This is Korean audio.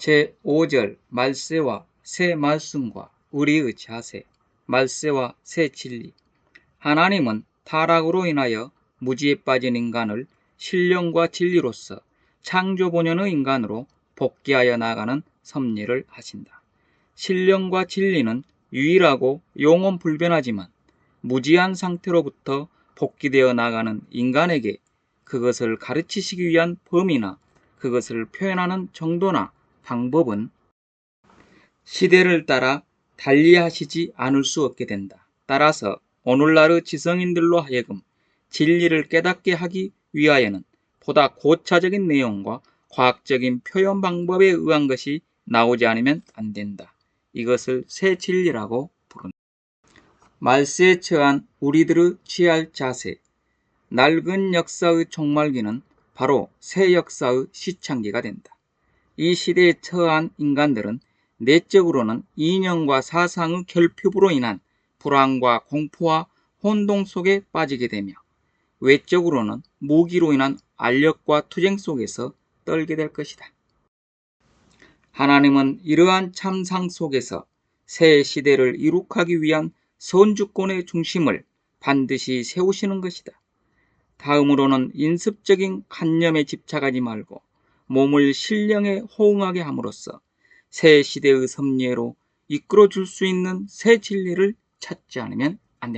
제5절 말세와 새 말씀과 우리의 자세, 말세와 새 진리. 하나님은 타락으로 인하여 무지에 빠진 인간을 신령과 진리로서 창조 본연의 인간으로 복귀하여 나가는 섭리를 하신다. 신령과 진리는 유일하고 영원 불변하지만 무지한 상태로부터 복귀되어 나가는 인간에게 그것을 가르치시기 위한 범위나 그것을 표현하는 정도나 방법은 시대를 따라 달리 하시지 않을 수 없게 된다. 따라서 오늘날의 지성인들로 하여금 진리를 깨닫게 하기 위하여는 보다 고차적인 내용과 과학적인 표현 방법에 의한 것이 나오지 않으면 안 된다. 이것을 새 진리라고 부른다. 말세에 처한 우리들의 취할 자세, 낡은 역사의 종말기는 바로 새 역사의 시창기가 된다. 이 시대에 처한 인간들은 내적으로는 이념과 사상의 결핍으로 인한 불안과 공포와 혼동 속에 빠지게 되며 외적으로는 무기로 인한 알력과 투쟁 속에서 떨게 될 것이다. 하나님은 이러한 참상 속에서 새 시대를 이룩하기 위한 선주권의 중심을 반드시 세우시는 것이다. 다음으로는 인습적인 관념에 집착하지 말고 몸을 신령에 호응하게 함으로써 새 시대의 섭리로 이끌어 줄 수 있는 새 진리를 찾지 않으면